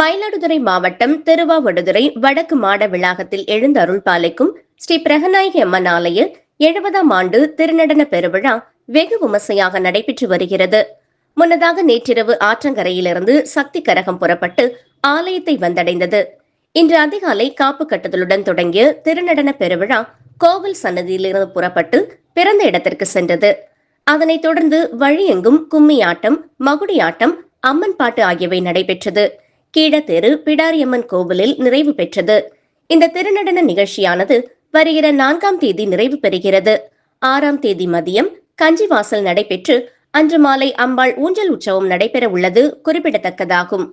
மயிலாடுதுறை மாவட்டம் திருவாவடுதுறை வடக்கு மாட விளாகத்தில் எழுந்தருள் பாலைக்கும் ஸ்ரீ பிரகநாயகி அம்மன் ஆலயில் எழுபதாம் ஆண்டு திருநடன பெருவிழா வெகு விமர்சையாக நடைபெற்று வருகிறது. முன்னதாக நேற்றிரவு ஆற்றங்கரையிலிருந்து சக்தி கரகம் புறப்பட்டு ஆலயத்தை வந்தடைந்தது. இன்று அதிகாலை காப்பு கட்டுதலுடன் தொடங்கிய திருநடன பெருவிழா கோவில் சன்னதியிலிருந்து புறப்பட்டு பிறந்த இடத்திற்கு சென்றது. அதனைத் தொடர்ந்து வழியெங்கும் கும்மியாட்டம் மகுடியாட்டம் அம்மன் பாட்டு ஆகியவை நடைபெற்றது. கீழத்தெரு பிடாரியம்மன் கோவிலில் நிறைவு பெற்றது. இந்த திருநடன நிகழ்ச்சியானது வருகிற நான்காம் தேதி நிறைவு பெறுகிறது. ஆறாம் தேதி மதியம் கஞ்சிவாசல் நடைபெற்று அன்று மாலை அம்பாள் ஊஞ்சல் உற்சவம் நடைபெற உள்ளது குறிப்பிடத்தக்கதாகும்.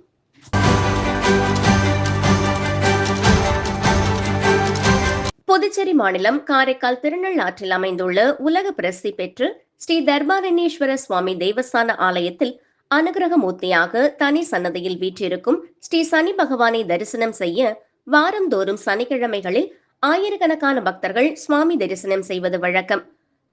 புதுச்சேரி மாநிலம் காரைக்கால் திருநள்ளாற்றில் அமைந்துள்ள உலக பிரசித்தி பெற்று ஸ்ரீ தர்பாரண்யேஸ்வர சுவாமி தேவஸ்தான ஆலயத்தில் அனுகிரக மூர்த்தியாக தனி சன்னதியில் வீற்றிருக்கும் ஸ்ரீ சனி பகவானை தரிசனம் செய்ய வாரந்தோறும் சனிக்கிழமைகளில் ஆயிரக்கணக்கான பக்தர்கள் சுவாமி தரிசனம் செய்வது வழக்கம்.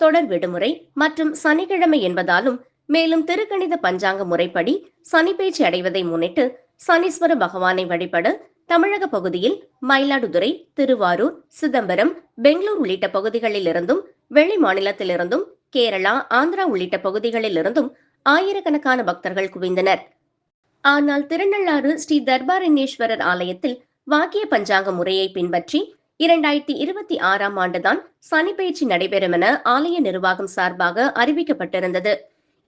தொடர் விடுமுறை மற்றும் சனிக்கிழமை என்பதாலும் மேலும் திருக்கணித பஞ்சாங்க முறைப்படி சனி பேச்சு அடைவதை முன்னிட்டு சனீஸ்வர பகவானை வழிபட தமிழக பகுதியில் மயிலாடுதுறை திருவாரூர் சிதம்பரம் பெங்களூர் உள்ளிட்ட பகுதிகளிலிருந்தும் வெளி மாநிலத்திலிருந்தும் கேரளா ஆந்திரா உள்ளிட்ட பகுதிகளிலிருந்தும் ஆயிரக்கணக்கான பக்தர்கள் குவிந்தனர். ஆனால் திருநள்ளாறு ஸ்ரீ தர்பாரண்யேஸ்வரர் ஆலயத்தில் வாக்கிய பஞ்சாங்க முறையை பின்பற்றி இரண்டாயிரத்தி இருபத்தி ஆறாம் ஆண்டுதான் சனி பயிற்சி நடைபெறும் என ஆலய நிர்வாகம் சார்பாக அறிவிக்கப்பட்டிருந்தது.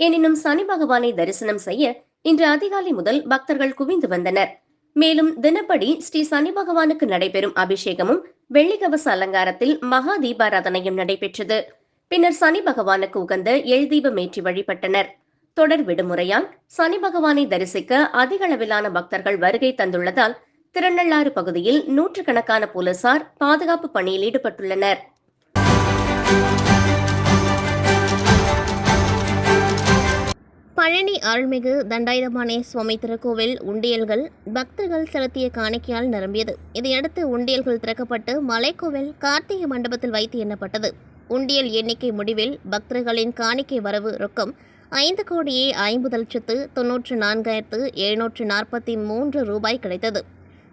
எனினும் சனி பகவானை தரிசனம் செய்ய இன்று அதிகாலை முதல் பக்தர்கள் குவிந்து வந்தனர். மேலும் தினப்படி ஸ்ரீ சனி பகவானுக்கு நடைபெறும் அபிஷேகமும் வெள்ளிக்கவச அலங்காரத்தில் மகா தீபாராதனையும் நடைபெற்றது. பின்னர் சனி பகவானுக்கு உகந்த எழ்தீபம் ஏற்றி வழிபட்டனர். தொடர் விடுமுறையால் சனி பகவானை தரிசிக்க அதிக அளவிலான பக்தர்கள் வருகை தந்துள்ளதால் திருநள்ளாறு பகுதியில் நூற்றுக்கணக்கான போலீசார் பாதுகாப்பு பணியில் ஈடுபட்டுள்ளனர். பழனி அருள்மிகு தண்டாயுதபாணி சுவாமி திருக்கோவில் உண்டியல்கள் பக்தர்கள் செலுத்திய காணிக்கையால் நிரம்பியது. இதையடுத்து உண்டியல்கள் திறக்கப்பட்டு மலைக்கோவில் கார்த்திகை மண்டபத்தில் வைத்து எண்ணப்பட்டது. உண்டியல் எண்ணிக்கை முடிவில் பக்தர்களின் காணிக்கை வரவு ரொக்கம் ஐந்து கோடியே ஐம்பது லட்சத்து தொன்னூற்று நான்காயிரத்து எழுநூற்று நாற்பத்தி மூன்று ரூபாய் கிடைத்தது.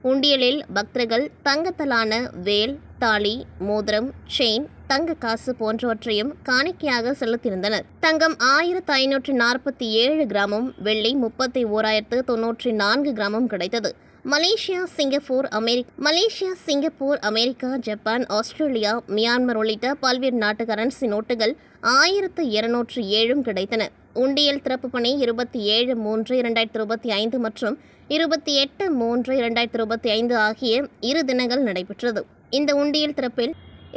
உண்டியலில் பக்தர்கள் தங்கத்தலான வேல் தாலி மோதிரம் செயின் தங்க காசு போன்றவற்றையும் காணிக்கையாக செலுத்தியிருந்தனர். தங்கம் ஆயிரத்து ஐநூற்று நாற்பத்தி ஏழு கிராமும் வெள்ளி முப்பத்தி ஓராயிரத்து தொன்னூற்றி நான்கு கிராமும் கிடைத்தது. Malaysia Singapore America Malaysia Singapore America Japan Australia Myanmar உள்ளிட்ட பல்வேறு நாட்டு கரன்சி நோட்டுகள் ஆயிரத்து இருநூற்று ஏழும் கிடைத்தன. உண்டியல் திறப்பு பணி இருபத்தி ஏழு மூன்று இரண்டாயிரத்தி இருபத்தி ஐந்து மற்றும் இருபத்தி எட்டு மூன்று இரண்டாயிரத்தி இருபத்தி ஐந்து ஆகிய இரு தினங்கள் நடைபெற்றது. இந்த உண்டியல் திறப்பில்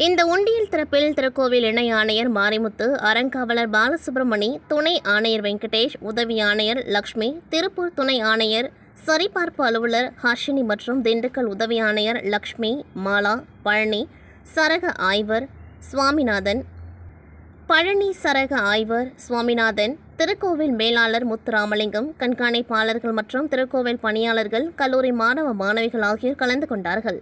இந்த உண்டியல் திறப்பில் திருக்கோவில் இணை ஆணையர் மாரிமுத்து அறங்காவலர் பாலசுப்ரமணி துணை ஆணையர் வெங்கடேஷ் உதவி ஆணையர் லக்ஷ்மி திருப்பூர் துணை ஆணையர் சரிபார்ப்பு அலுவலர் ஹர்ஷினி மற்றும் திண்டுக்கல் உதவி ஆணையர் லக்ஷ்மி மாலா பழனி சரக ஆய்வர் சுவாமிநாதன் பழனி சரக ஆய்வர் சுவாமிநாதன் திருக்கோவில் மேலாளர் முத்துராமலிங்கம் கண்காணிப்பாளர்கள் மற்றும் திருக்கோவில் பணியாளர்கள் கல்லூரி மாணவ மாணவிகள் ஆகியோர் கலந்து கொண்டார்கள்.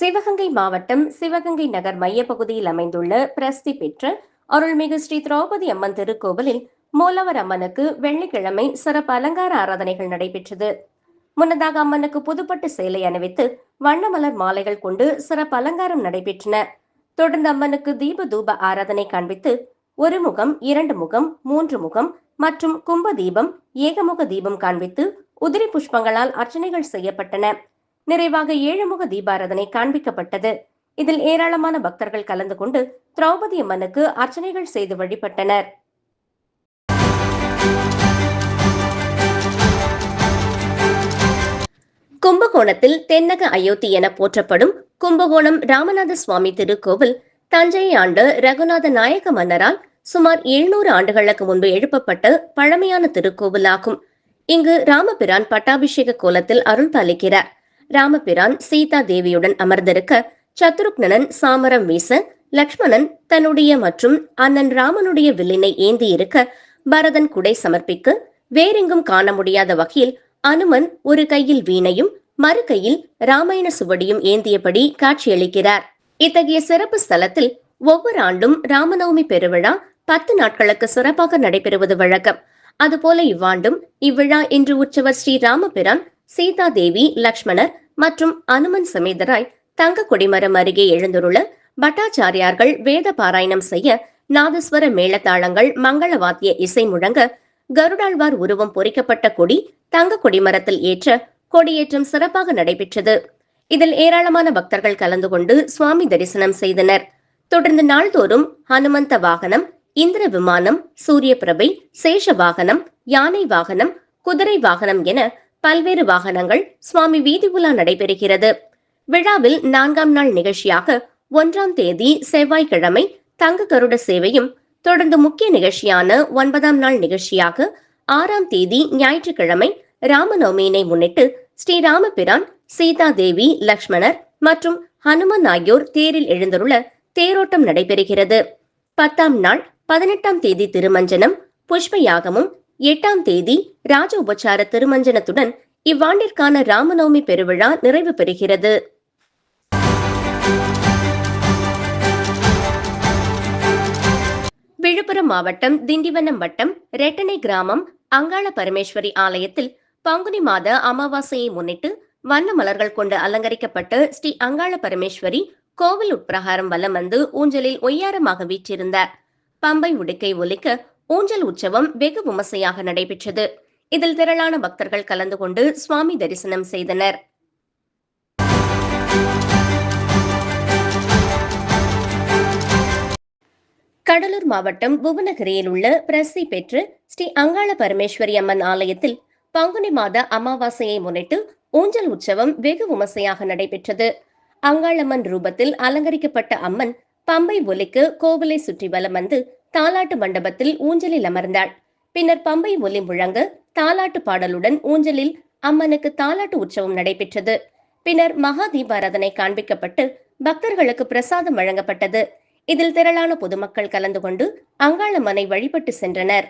சிவகங்கை மாவட்டம் சிவகங்கை நகர் மையப்பகுதியில் அமைந்துள்ள பிரசித்தி பெற்ற அருள்மிகு ஸ்ரீ திரௌபதி அம்மன் திருக்கோவிலில் மூலவர் அம்மனுக்கு வெள்ளிக்கிழமை சிறப்பு அலங்கார ஆராதனைகள் நடைபெற்றது. முன்னதாக அம்மனுக்கு புதுப்பட்டு சேலை அணிவித்து வண்ணமலர் மாலைகள் கொண்டு சிறப்பு அலங்காரம் நடைபெற்றன. தொடர்ந்து அம்மனுக்கு தீப தூப ஆராதனை காண்பித்து ஒரு முகம் இரண்டு முகம் மூன்று முகம் மற்றும் கும்ப தீபம் ஏகமுக தீபம் காண்பித்து உதிரி புஷ்பங்களால் அர்ச்சனைகள் செய்யப்பட்டன. நிறைவாக ஏழுமுக தீபாராதனை காண்பிக்கப்பட்டது. இதில் ஏராளமான பக்தர்கள் கலந்து கொண்டு திரௌபதி அம்மனுக்கு அர்ச்சனைகள் செய்து வழிபட்டனர். கும்பகோணத்தில் தென்னக அயோத்தி என போற்றப்படும் கும்பகோணம் ராமநாத சுவாமி திருக்கோவில் தஞ்சையை ஆண்ட ரகுநாத நாயக மன்னரால் சுமார் எழுநூறு ஆண்டுகளுக்கு முன்பு எழுப்பப்பட்ட பழமையான திருக்கோவில் ஆகும். இங்கு ராமபிரான் பட்டாபிஷேக கோலத்தில் அருள் பாலிக்கிறார். ராமபிரான் சீதா தேவியுடன் அமர்ந்திருக்க சத்ருக்னன் சாமரம் வீச லக்ஷ்மணன் தன்னுடைய மற்றும் அண்ணன் ராமனுடைய வில்லினை ஏந்தி இருக்க பரதன் குடை சமர்ப்பிக்க வேறெங்கும் காண முடியாத வகையில் அனுமன் ஒரு கையில் வீணையும் மறு கையில் ராமாயண சுவடியும் ஏந்தியபடி காட்சியளிக்கிறார். இத்தகைய சிறப்பு ஸ்தலத்தில் ஒவ்வொரு ஆண்டும் ராமநவமி பெருவிழா பத்து நாட்களுக்கு சிறப்பாக நடைபெறுவது வழக்கம். அதுபோல இவ்வாண்டும் இவ்விழா இன்று உற்சவர் ஸ்ரீ ராமபிரான் சீதா தேவி லக்ஷ்மணர் மற்றும் அனுமன் சமேதராய் தங்க கொடிமரம் அருகே எழுந்துள்ள பட்டாச்சாரியார்கள் வேத பாராயணம் செய்ய நாதஸ்வர மேளதாளங்கள் மங்கள வாத்திய இசை முழங்க கருடாழ்வார் உருவம் பொறிக்கப்பட்ட கொடி தங்க கொடிமரத்தில் ஏற்ற கொடியேற்றம் சிறப்பாக நடைபெற்றது. இதில் ஏராளமான பக்தர்கள் கலந்து கொண்டு சுவாமி தரிசனம் செய்தனர். தொடர்ந்து நாள்தோறும் ஹனுமந்த வாகனம் இந்திர விமானம் சூரிய பிரபை சேஷ வாகனம் யானை வாகனம் குதிரை வாகனம் என பல்வேறு வாகனங்கள் சுவாமி வீதி உலா நடைபெறுகிறது. விழாவில் நான்காம் நாள் நிகழ்ச்சியாக ஒன்றாம் தேதி செவ்வாய்க்கிழமை தங்க கருட சேவையும் தொடர்ந்து முக்கிய நிகழ்ச்சியான ஒன்பதாம் நாள் நிகழ்ச்சியாக ஆறாம் தேதி ஞாயிற்றுக்கிழமை ராமநவமியினை முன்னிட்டு ஸ்ரீராமபிரான் சீதா தேவி லக்ஷ்மணர் மற்றும் ஹனுமன் ஆகியோர் தேரில் எழுந்துள்ள தேரோட்டம் நடைபெறுகிறது. பத்தாம் நாள் பதினெட்டாம் தேதி திருமஞ்சனம் புஷ்ப யாகமும் எட்டாம் தேதி ராஜ உபச்சார திருமஞ்சனத்துடன் இவ்வாண்டிற்கான ராமநவமி பெருவிழா நிறைவு பெறுகிறது. விழுப்புரம் மாவட்டம் திண்டிவனம் வட்டம் ரெட்டனை கிராமம் அங்காள பரமேஸ்வரி ஆலயத்தில் பங்குனி மாத அமாவாசையை முன்னிட்டு வண்ண மலர்கள் கொண்டு அலங்கரிக்கப்பட்ட ஸ்ரீ அங்காள பரமேஸ்வரி கோவில் உட்பிரகாரம் வலம் வந்து ஊஞ்சலில் ஒய்யாரமாக வீற்றிருந்தார். பம்பை உடுக்கை ஒலிக்க ஊஞ்சல் உற்சவம் வெகு விமர்சையாக நடைபெற்றது. இதில் திரளான பக்தர்கள் கலந்து கொண்டு சுவாமி தரிசனம் செய்தனர். கடலூர் மாவட்டம் புவனகிரியில் உள்ள பிரசி பெற்று ஸ்ரீ அங்காள பரமேஸ்வரி அம்மன் ஆலயத்தில் பங்குனி மாத அமாவாசையை முன்னிட்டு ஊஞ்சல் உற்சவம் வெகு விமர்சையாக நடைபெற்றது. அங்காளம்மன் ரூபத்தில் அலங்கரிக்கப்பட்ட அம்மன் பம்பை ஒலிக்கு கோவிலை சுற்றி வலம் வந்து தாலாட்டு மண்டபத்தில் ஊஞ்சலில் அமர்ந்தாள். பின்னர் பம்பை ஒலி முழங்க தாலாட்டு பாடலுடன் ஊஞ்சலில் அம்மனுக்கு தாலாட்டு உற்சவம் நடைபெற்றது. பின்னர் மகா தீபாராதனை காண்பிக்கப்பட்டு பக்தர்களுக்கு பிரசாதம் வழங்கப்பட்டது. இதில் திரளான பொதுமக்கள் கலந்து கொண்டு அங்காளம்மனை வழிபட்டு சென்றனர்.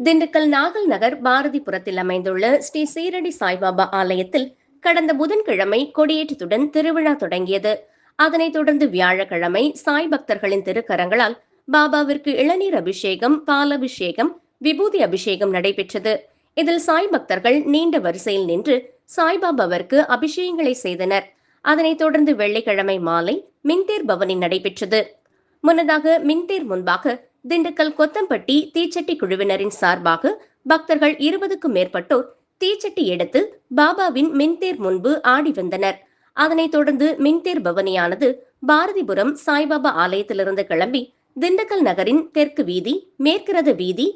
திண்டுக்கல் நாகல் நகர் பாரதிபுரத்தில் அமைந்துள்ள ஸ்ரீ சீரடி சாய்பாபா ஆலயத்தில் கடந்த புதன்கிழமை கொடியேற்றத்துடன் திருவிழா தொடங்கியது. அதனைத் தொடர்ந்து வியாழக்கிழமை சாய் பக்தர்களின் திருக்கரங்களால் பாபாவிற்கு இளநீர் அபிஷேகம் பாலபிஷேகம் விபூதி அபிஷேகம் நடைபெற்றது. இதில் சாய் பக்தர்கள் நீண்ட வரிசையில் நின்று சாய்பாபாவிற்கு அபிஷேகங்களை செய்தனர். அதனைத் தொடர்ந்து வெள்ளிக்கிழமை மாலை மின்தேர் பவனில் நடைபெற்றது. முன்னதாக மின்தேர் முன்பாக திண்டுக்கல் கொத்தம்பட்டி தீச்சட்டி குழுவினரின் சார்பாக பக்தர்கள் இருபதுக்கும் மேற்பட்டோர் தீச்சட்டி எடுத்து பாபாவின் மின்தேர் முன்பு ஆடி வந்தனர். அதனைத் தொடர்ந்து மின்தேர் பவனியானது பாரதிபுரம் சாய்பாபா ஆலயத்திலிருந்து கிளம்பி திண்டுக்கல் நகரின் தெற்கு வீதி மேற்கிரத வீதி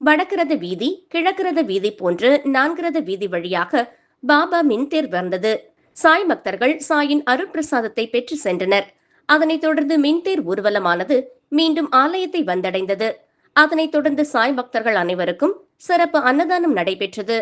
வடக்கிரத வீதி கிழக்கிரத வீதி போன்று நான்கிரத வீதி வழியாக பாபா மின்தேர் வந்தது. சாய் பக்தர்கள் சாயின் அருட்பிரசாதத்தை பெற்று சென்றனர். அதனைத் தொடர்ந்து மின்தேர் ஊர்வலமானது மீண்டும் ஆலயத்தை வந்தடைந்தது. அதனைத் தொடர்ந்து சாய் பக்தர்கள் அனைவருக்கும் சிறப்பு அன்னதானம் நடைபெற்றது.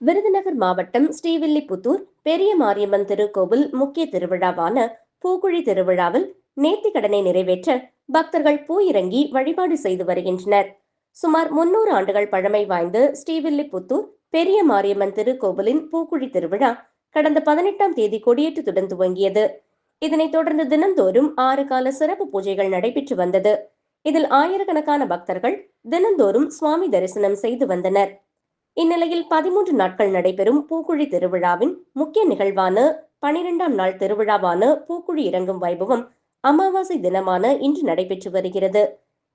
விருதுநகர் மாவட்டம் ஸ்ரீவில்லிபுத்தூர் பெரிய மாரியம்மன் திருக்கோவில் முக்கிய திருவிழாவான பூக்குழி திருவிழாவில் நேர்த்திக்கடனை நிறைவேற்ற பக்தர்கள் பூ இறங்கி வழிபாடு செய்து வருகின்றனர். சுமார் முன்னூறு ஆண்டுகள் பழமை வாய்ந்த ஸ்ரீவில்லிபுத்தூர் பெரிய மாரியம்மன் திருக்கோவிலின் பூக்குழி திருவிழா கடந்த பதினெட்டாம் தேதி கொடியேற்றத்துடன் துவங்கியது. இதனைத் தொடர்ந்து தினந்தோறும் ஆறு கால சிறப்பு பூஜைகள் நடைபெற்று வந்தது. இதில் ஆயிரக்கணக்கான பக்தர்கள் தினந்தோறும் சுவாமி தரிசனம் செய்து வந்தனர். இந்நிலையில் பதிமூன்று நாட்கள் நடைபெறும் பூக்குழி திருவிழாவின் முக்கிய நிகழ்வான பனிரெண்டாம் நாள் திருவிழாவான பூக்குழி இறங்கும் வைபவம் அமாவாசை தினமான இன்று நடைபெற்று வருகிறது.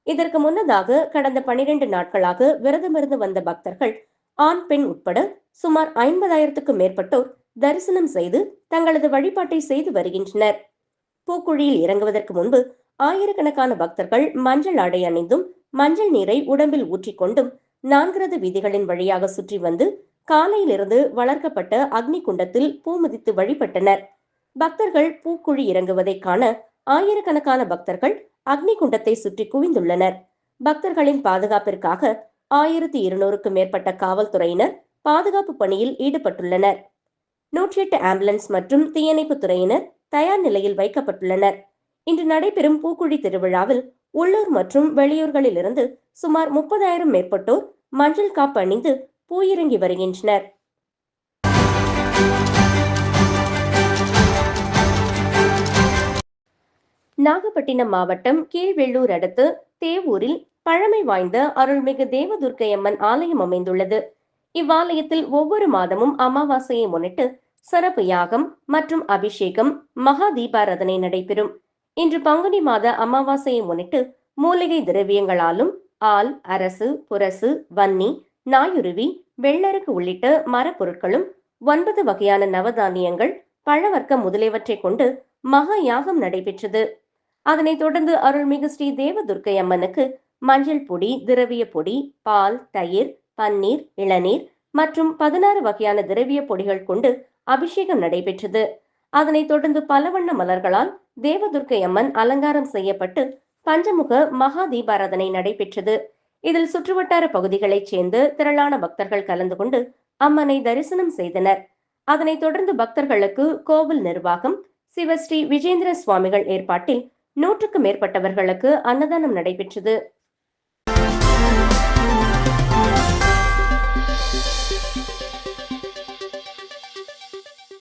இதற்கு முன்னதாக கடந்த பனிரெண்டு நாட்களாக விரதமிருந்து வந்த பக்தர்கள் ஆண் பெண் உட்பட சுமார் ஐம்பதாயிரத்துக்கும் மேற்பட்டோர் தரிசனம் செய்து தங்களது வழிபாட்டை செய்து வருகின்றனர். பூக்குழியில் இறங்குவதற்கு முன்பு ஆயிரக்கணக்கான பக்தர்கள் மஞ்சள் ஆடை அணிந்தும் மஞ்சள் நீரை உடம்பில் ஊற்றிக்கொண்டும் நான்கிறது வீதிகளின் வழியாக சுற்றி வந்து காலையிலிருந்து வளர்க்கப்பட்ட அக்னி குண்டத்தில் பூ மிதித்து வழிபட்டனர். பக்தர்கள் பூக்குழி இறங்குவதை காண ஆயிரக்கணக்கான பக்தர்கள் அக்னி குண்டத்தை சுற்றி குவிந்துள்ளனர். பக்தர்களின் பாதுகாப்பிற்காக ஆயிரத்தி இருநூறுக்கும் மேற்பட்ட காவல்துறையினர் பாதுகாப்பு பணியில் ஈடுபட்டுள்ளனர். நூற்றி எட்டு ஆம்புலன்ஸ் மற்றும் தீயணைப்பு துறையினர் தயார் நிலையில் வைக்கப்பட்டுள்ளனர். இன்று நடைபெறும் பூக்குழி திருவிழாவில் உள்ளூர் மற்றும் வெளியூர்களிலிருந்து சுமார் முப்பதாயிரம் மேற்பட்டோர் மஞ்சள் காப்பு அணிந்து பூயிறங்கி வருகின்றனர். நாகப்பட்டினம் மாவட்டம் கீழ்வெள்ளூர் அடுத்து தேவூரில் பழமை வாய்ந்த அருள்மிகு தேவதுர்க்கையம்மன் ஆலயம் அமைந்துள்ளது. இவ்வாலயத்தில் ஒவ்வொரு மாதமும் அமாவாசையை முன்னிட்டு சிறப்பு யாகம் மற்றும் அபிஷேகம் மகா தீபாராதனை நடைபெறும். இன்று பங்குனி மாத அமாவாசையை முன்னிட்டு மூலிகை திரவியங்களாலும் ஆல் அரசு புரசு வன்னி நாயுருவி வெள்ளருக்கு உள்ளிட்ட மரப்பொருட்களும் ஒன்பது வகையான நவதானியங்கள் பழவர்க்கம் முதலியவற்றை கொண்டு மகா யாகம் நடைபெற்றது. அதனைத் தொடர்ந்து அருள்மிகு ஸ்ரீ தேவதுர்க்கை அம்மனுக்கு மஞ்சள் பொடி திரவிய பொடி பால் தயிர் பன்னீர் இளநீர் மற்றும் பதினாறு வகையான திரவிய பொடிகள் கொண்டு அபிஷேகம் நடைபெற்றது. அதனைத் தொடர்ந்து பல வண்ண மலர்களால் தேவதுர்க்கை அம்மன் அலங்காரம் செய்யப்பட்டு பஞ்சமுக மகா தீபாராதனை நடைபெற்றது. இதில் சுற்றுவட்டார பகுதிகளைச் சேர்ந்து திரளான பக்தர்கள் கலந்து கொண்டு அம்மனை தரிசனம் செய்தனர். அதனைத் தொடர்ந்து பக்தர்களுக்கு கோவில் நிர்வாகம் சிவஸ்ரீ விஜேந்திர சுவாமிகள் ஏற்பாட்டில் நூற்றுக்கும் மேற்பட்டவர்களுக்கு அன்னதானம் நடைபெற்றது.